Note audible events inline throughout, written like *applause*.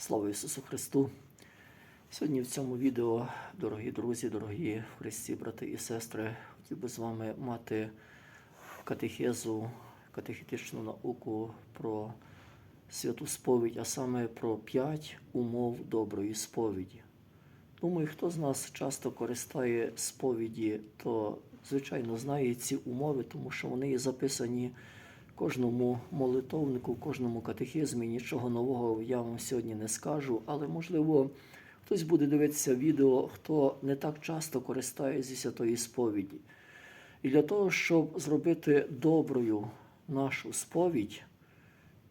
Слава Ісусу Христу! Сьогодні в цьому відео, дорогі друзі, дорогі Христі, брати і сестри, хотів би з вами мати катехезу, катехетичну науку про святу сповідь, а саме про п'ять умов доброї сповіді. Думаю, хто з нас часто користає сповіді, то, звичайно, знає ці умови, тому що вони є записані кожному молитовнику, кожному катехизмі. Нічого нового я вам сьогодні не скажу, але можливо хтось буде дивитися відео, хто не так часто користається святої сповіді. І для того, щоб зробити доброю нашу сповідь,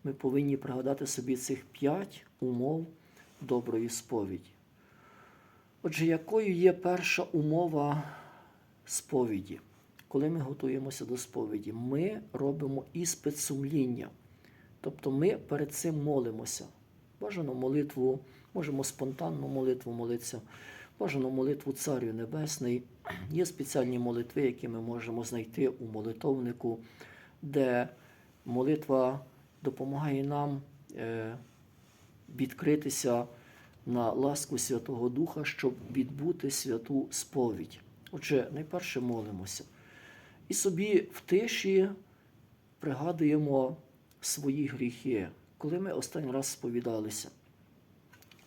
ми повинні пригадати собі цих п'ять умов доброї сповіді. Отже, якою є перша умова сповіді? Коли ми готуємося до сповіді, ми робимо іспит сумління. Тобто ми перед цим молимося. Бажано молитву, можемо спонтанну молитву молитися, бажано молитву Царю Небесний. Є спеціальні молитви, які ми можемо знайти у молитовнику, де молитва допомагає нам е, відкритися на ласку Святого Духа, щоб відбути святу сповідь. Отже, найперше молимося. І собі в тиші пригадуємо свої гріхи, коли ми останній раз сповідалися.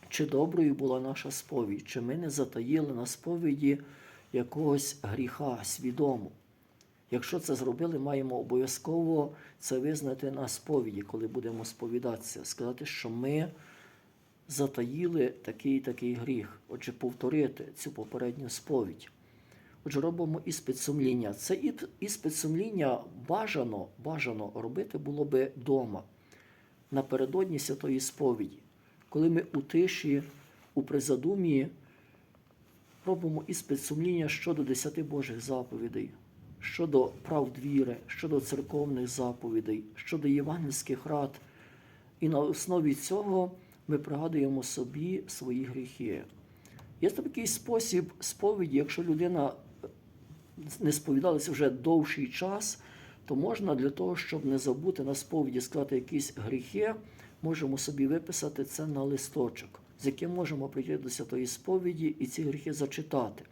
Чи доброю була наша сповідь, чи ми не затаїли на сповіді якогось гріха свідомо. Якщо це зробили, маємо обов'язково це визнати на сповіді, коли будемо сповідатися, сказати, що ми затаїли такий такий гріх. Отже, повторити цю попередню сповідь. Отже, робимо іспит сумління. Це іспит сумління бажано, бажано робити було би вдома, напередодні святої сповіді, коли ми у тиші, у призадумі робимо іспит сумління щодо десяти Божих заповідей, щодо прав віри, щодо церковних заповідей, щодо євангельських рад. І на основі цього ми пригадуємо собі свої гріхи. Є такий спосіб сповіді, якщо людина не сповідалася вже довший час, то можна для того, щоб не забути на сповіді сказати якісь гріхи, можемо собі виписати це на листочок, з яким можемо прийти до святої сповіді і ці гріхи зачитати.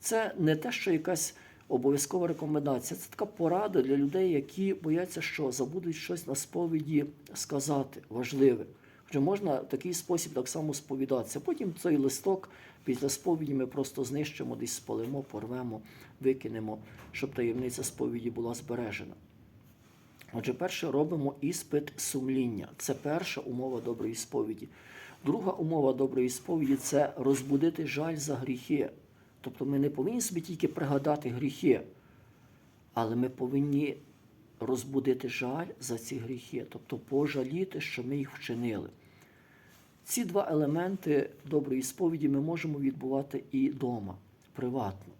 Це не те, що якась обов'язкова рекомендація, це така порада для людей, які бояться, що забудуть щось на сповіді сказати важливе. Отже, можна в такий спосіб так само сповідатися. Потім цей листок після сповіді ми просто знищимо, десь спалимо, порвемо, викинемо, щоб таємниця сповіді була збережена. Отже, перше робимо іспит сумління. Це перша умова доброї сповіді. Друга умова доброї сповіді це розбудити жаль за гріхи. Тобто ми не повинні собі тільки пригадати гріхи, але ми повинні розбудити жаль за ці гріхи, тобто пожаліти, що ми їх вчинили. Ці два елементи доброї сповіді ми можемо відбувати і вдома, приватно.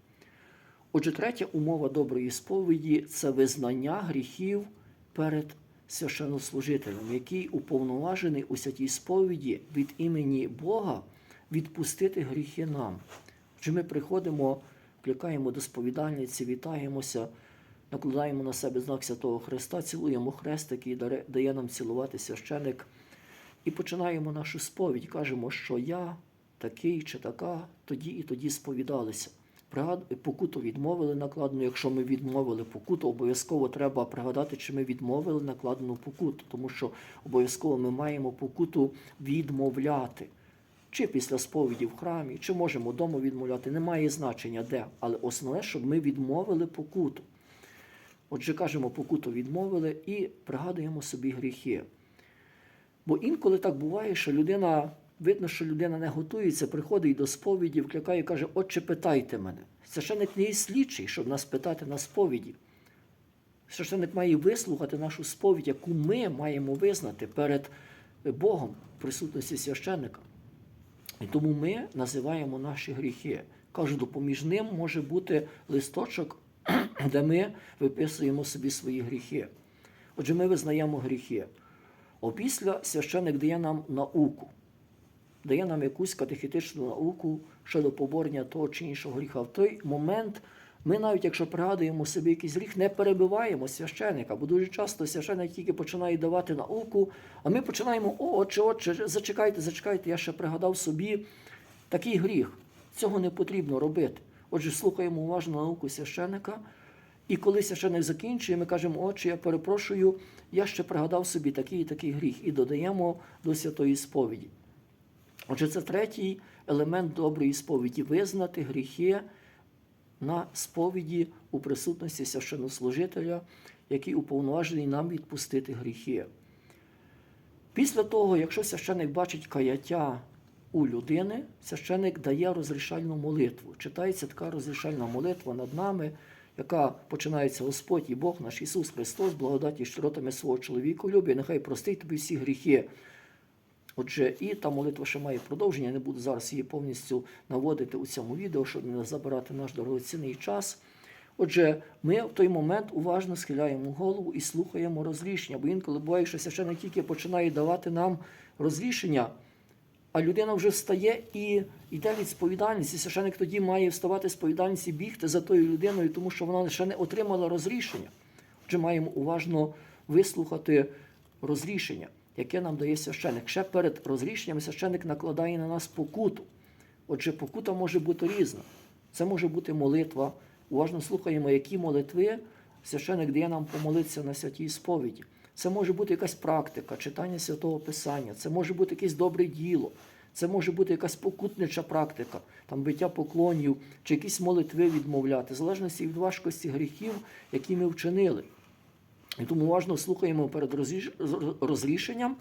Отже, третя умова доброї сповіді це визнання гріхів перед священнослужителем, який уповноважений у святій сповіді від імені Бога відпустити гріхи нам. Отже, ми приходимо, кликаємо до сповідальниці, вітаємося, накладаємо на себе знак Святого Христа, цілуємо хрест, який дає нам цілувати священик, і починаємо нашу сповідь. Кажемо, що я такий чи така, тоді і тоді сповідалися. Покуту відмовили накладену. Якщо ми відмовили покуту, обов'язково треба пригадати, чи ми відмовили накладену покуту, тому що обов'язково ми маємо покуту відмовляти. Чи після сповіді в храмі, чи можемо вдома відмовляти, немає значення де. Але основне, щоб ми відмовили покуту. Отже, кажемо, покуту відмовили і пригадуємо собі гріхи. Бо інколи так буває, що людина, видно, що людина не готується, приходить до сповіді, вкликає і каже, отче, питайте мене. Священник не є слідчий, щоб нас питати на сповіді. Священник має вислухати нашу сповідь, яку ми маємо визнати перед Богом в присутності священника. І тому ми називаємо наші гріхи. Кажу, допоміж ним може бути листочок, *clears throat* де ми виписуємо собі свої гріхи. Отже, ми визнаємо гріхи. Опісля священник дає нам науку, дає нам якусь катехетичну науку щодо поборення того чи іншого гріха. В той момент Ми навіть якщо пригадуємо собі якийсь гріх, не перебиваємо священика, бо дуже часто священик тільки починає давати науку, а ми починаємо, о, отче, отче, зачекайте, зачекайте, я ще пригадав собі такий гріх. Цього не потрібно робити. Отже, слухаємо уважно науку священика, і коли священик закінчує, ми кажемо, отче, я перепрошую, я ще пригадав собі такий і такий гріх, і додаємо до святої сповіді. Отже, це третій елемент доброї сповіді визнати гріхи на сповіді у присутності священнослужителя, який уповноважений нам відпустити гріхи. Після того, якщо священик бачить каяття у людини, священик дає розрішальну молитву. Читається така розрішальна молитва над нами, яка починається Господь і Бог наш Ісус Христос, благодаті щиротами свого чоловіку любі, нехай простить тобі всі гріхи. Отже, і та молитва ще має продовження. Я не буду зараз її повністю наводити у цьому відео, щоб не забирати наш дорогоцінний час. Отже, ми в той момент уважно схиляємо голову і слухаємо розрішення. Бо інколи буває, що священник тільки починає давати нам розрішення, а людина вже встає і йде від сповідальності. Священик тоді має вставати з сповідальності, бігти за тою людиною, тому що вона ще не отримала розрішення. Отже, маємо уважно вислухати розрішення, яке нам дає священик. Ще перед розрішенням священик накладає на нас покуту. Отже, покута може бути різна. Це може бути молитва. Уважно слухаємо, які молитви священик дає нам помолитися на святій сповіді. Це може бути якась практика, читання святого Писання, це може бути якесь добре діло, це може бути якась покутнича практика, там биття поклонів чи якісь молитви відмовляти, в залежності від важкості гріхів, які ми вчинили. І тому уважно слухаємо перед розрішенням,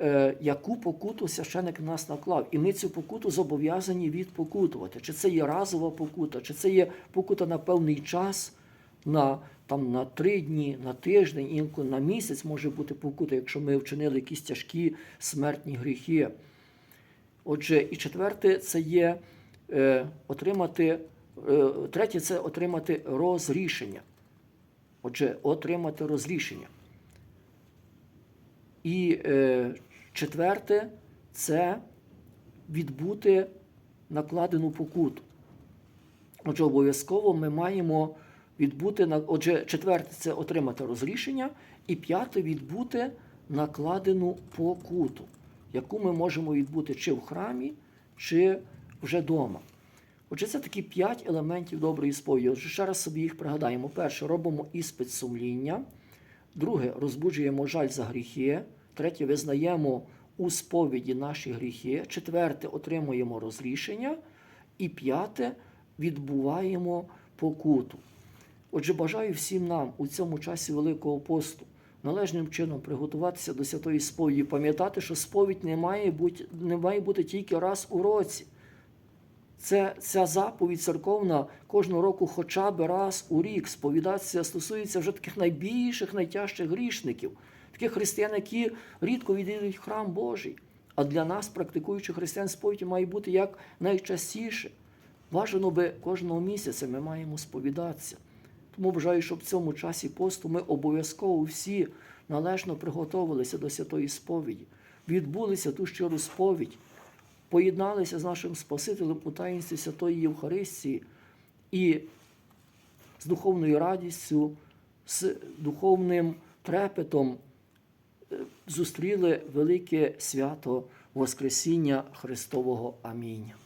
е, яку покуту священик нас наклав. І ми цю покуту зобов'язані відпокутувати. Чи це є разова покута, чи це є покута на певний час, на, там, на три дні, на тиждень, інколи на місяць може бути покута, якщо ми вчинили якісь тяжкі смертні гріхи. Отже, і четверте це є е, отримати, е, третє це отримати розрішення. Отже, отримати розрішення. І е, четверте це відбути накладену покуту. Отже, обов'язково ми маємо відбути на- Отже, четверте це отримати розрішення, і п'яте відбути накладену покуту, яку ми можемо відбути чи в храмі, чи вже вдома. Отже, це такі п'ять елементів доброї сповіді. Отже, ще раз собі їх пригадаємо. Перше, робимо іспит сумління. Друге, розбуджуємо жаль за гріхи. Третє, визнаємо у сповіді наші гріхи. Четверте, отримуємо розрішення. І п'яте, відбуваємо покуту. Отже, бажаю всім нам у цьому часі Великого посту належним чином приготуватися до святої сповіді, пам'ятати, що сповідь не має бути, не має бути тільки раз у році. Це ця заповідь церковна кожного року, хоча б раз у рік сповідатися стосується вже таких найбільших, найтяжчих грішників, таких християн, які рідко відвідують храм Божий. А для нас, практикуючих християн, сповідь має бути як найчастіше. Бажано би кожного місяця ми маємо сповідатися. Тому бажаю, щоб в цьому часі посту ми обов'язково всі належно приготовилися до святої сповіді, відбулися ту щиру сповідь, поєдналися з нашим Спасителем у таїнстві Святої Євхаристії і з духовною радістю, з духовним трепетом е, зустріли велике свято Воскресіння Христового. Амінь.